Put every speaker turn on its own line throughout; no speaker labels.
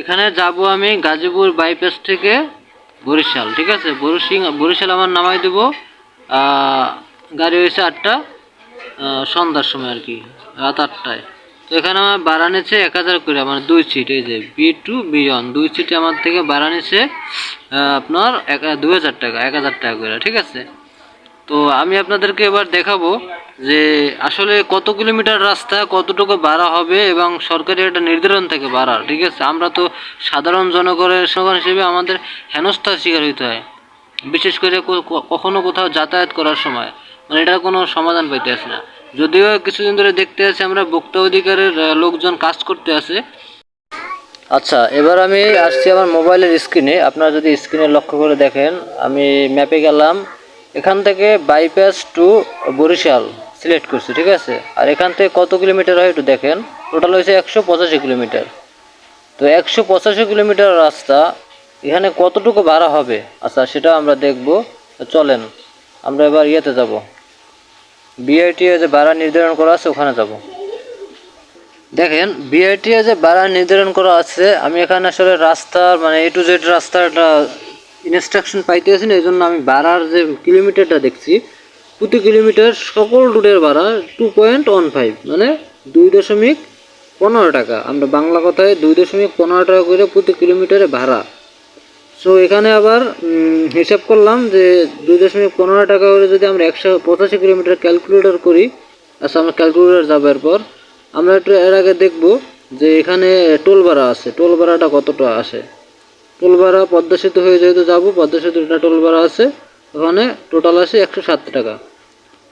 এখানে যাব আমি গাজীপুর বাইপাস থেকে বরিশাল, ঠিক আছে? বরিশিং, বরিশাল আমার নামাই দেবো গাড়ি হয়েছে আটটা সন্ধ্যার সময় আর কি, রাত আটটায়। তো এখানে আমার ভাড়া নিচ্ছে এক হাজার করে মানে দুই সিট এই যে বি টু বি ওয়ান দুই সিটে আমার থেকে ভাড়া নিচ্ছে আপনার এক, দুই হাজার টাকা, এক হাজার টাকা করে, ঠিক আছে? তো আমি আপনাদেরকে এবার দেখাবো যে আসলে কত কিলোমিটার রাস্তা, কতটুকু বাড়া হবে এবং সরকারি একটা নির্ধারণ থাকে ভাড়া, ঠিক আছে? আমরা তো সাধারণ জনগণের জনগণ হিসেবে আমাদের হেনস্থার শিকার হইতে হয়, বিশেষ করে কখনো কোথাও যাতায়াত করার সময়। মানে এটার কোনো সমাধান পাইতে আসে না। যদিও কিছুদিন ধরে দেখতে আছি আমরা ভোক্তা অধিকারের লোকজন কাজ করতে আছে আচ্ছা এবার আমি আসছি আমার মোবাইলের স্ক্রিনে। আপনারা যদি স্ক্রিনে লক্ষ্য করে দেখেন, আমি ম্যাপে গেলাম। এখান থেকে বাইপাস টু বরিশাল সিলেক্ট করছি, ঠিক আছে? আর এখান থেকে কত কিলোমিটার হয় একটু দেখেন। টোটাল হয়েছে একশো পঁচাশি কিলোমিটার। তো একশো পঁচাশি কিলোমিটার রাস্তা, এখানে কতটুকু ভাড়া হবে? আচ্ছা সেটা আমরা দেখব। চলেন, আমরা এবার ইয়েতে যাব। বিআইটি যে ভাড়া নির্ধারণ করা আছে, ওখানে যাব। দেখেন বিআইটি যে ভাড়া নির্ধারণ করা আছে, আমি এখানে আসলে রাস্তার মানে এ টু জেড রাস্তার একটা ইনস্ট্রাকশন না এই জন্য আমি ভাড়ার যে কিলোমিটারটা দেখছি, প্রতি কিলোমিটার সকল রুটের ভাড়া টু পয়েন্ট ওয়ান ফাইভ মানে দুই দশমিক পনেরো টাকা। আমরা বাংলা কথায় দুই দশমিক পনেরো টাকা করে প্রতি কিলোমিটারে ভাড়া। সো এখানে আবার হিসাব করলাম যে দুই দশমিক পনেরো টাকা করে যদি আমরা একশো পঁচাশি কিলোমিটার ক্যালকুলেটর করি আচ্ছা আমরা ক্যালকুলেটর যাবার পর আমরা একটু এর আগে দেখব যে এখানে টোল ভাড়া আছে। টোল ভাড়াটা কতটা আসে? টোল ভাড়া পদ্মা সেতু হয়ে যেহেতু যাব, পদ্মা সেতু একটা টোল ভাড়া আছে। ওখানে টোটাল আসে একশো সাত টাকা।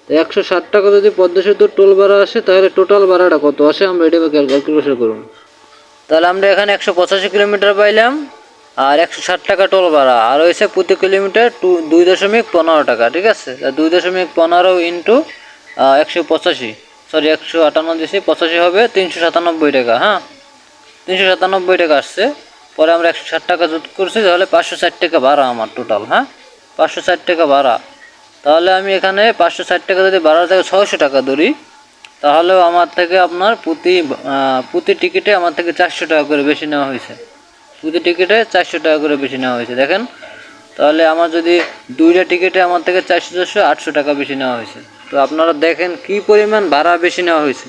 তো একশো ষাট টাকা যদি পদ্মা সেতুর টোল ভাড়া আসে, তাহলে টোটাল ভাড়াটা কত? আসে আমরা এটা ক্যালকুলেশন করুন। তাহলে আমরা এখানে একশো পঁচাশি কিলোমিটার পাইলাম, আর একশো ষাট টাকা টোল ভাড়া আর হয়েছে প্রতি কিলোমিটার টু দুই দশমিক পনেরো টাকা, ঠিক আছে? দুই দশমিক পনেরো ইন্টু একশো পঁচাশি। সরি একশো আটান্ন দিয়েছি পঁচাশি হবে তিনশো সাতানব্বই টাকা হ্যাঁ? তিনশো সাতানব্বই টাকা আসছে। পরে আমরা একশো ষাট টাকা যোগ করছি, তাহলে পাঁচশো ষাট টাকা ভাড়া আমার টোটাল হ্যাঁ? পাঁচশো ষাট টাকা ভাড়া। তাহলে আমি এখানে পাঁচশো ষাট টাকা যদি ভাড়া থেকে ছয়শো টাকা ধরি, তাহলেও আমার থেকে আপনার প্রতি প্রতি টিকিটে আমার থেকে চারশো টাকা করে বেশি নেওয়া হয়েছে। প্রতি টিকিটে চারশো টাকা করে বেশি নেওয়া হয়েছে, দেখেন? তাহলে আমার যদি দুইটা টিকিটে আমার থেকে চারশো চারশো, আটশো টাকা বেশি নেওয়া হয়েছে। তো আপনারা দেখেন কি পরিমাণ ভাড়া বেশি নেওয়া হয়েছে।